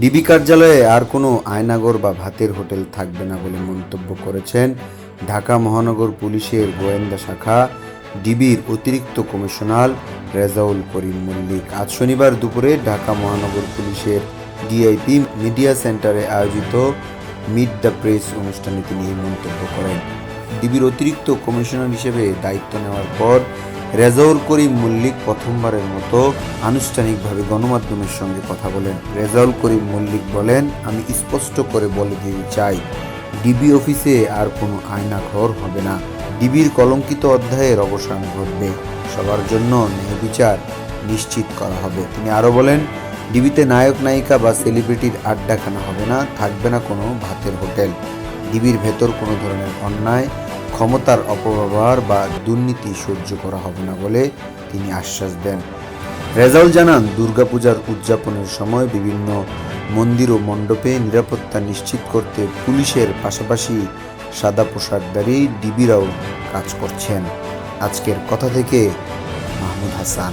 DB কার্যালয়ে আর কোনো আয়নাগর বা ভাতের হোটেল থাকবে না বলে মন্তব্য করেছেন ঢাকা মহানগর পুলিশের গোয়েন্দা শাখা, ডিবির অতিরিক্ত কমিশনার রেজাউল করিম মল্লিক। আজ শনিবার দুপুরে ঢাকা মহানগর পুলিশের ডিআইপি মিডিয়া সেন্টারে আয়োজিত মিট দ্য প্রেস অনুষ্ঠানে তিনি এই মন্তব্য করেন। ডিবির অতিরিক্ত কমিশনার হিসেবে দায়িত্ব নেওয়ার পর রেজাউল করিম মল্লিক প্রথমবারের মতো আনুষ্ঠানিকভাবে গণমাধ্যমের সঙ্গে কথা বলেন। রেজাউল করিম মল্লিক বলেন, আমি স্পষ্ট করে বলে দিতে চাই, ডিবি অফিসে আর কোনো আয়না ঘর হবে না। ডিবির কলঙ্কিত অধ্যায়ের অবসান ঘটবে। সবার জন্য ন্যায় বিচার নিশ্চিত করা হবে। তিনি আরও বলেন, ডিবিতে নায়ক, নায়িকা বা সেলিব্রিটির আড্ডাখানা হবে না, থাকবে না কোনো ভাতের হোটেল। ডিবির ভেতর কোনো ধরনের অন্যায় ক্ষমতার অপব্যবহার বা দুর্নীতি সহ্য করা হবে না বলে তিনি আশ্বাস দেন। রেজাউল জানান, দুর্গাপূজার উদযাপনের সময় বিভিন্ন মন্দির ও মণ্ডপে নিরাপত্তা নিশ্চিত করতে পুলিশের পাশাপাশি সাদা পোশাকদারী ডিবিরাও কাজ করছেন। আজকের কথা থেকে মাহমুদ হাসান।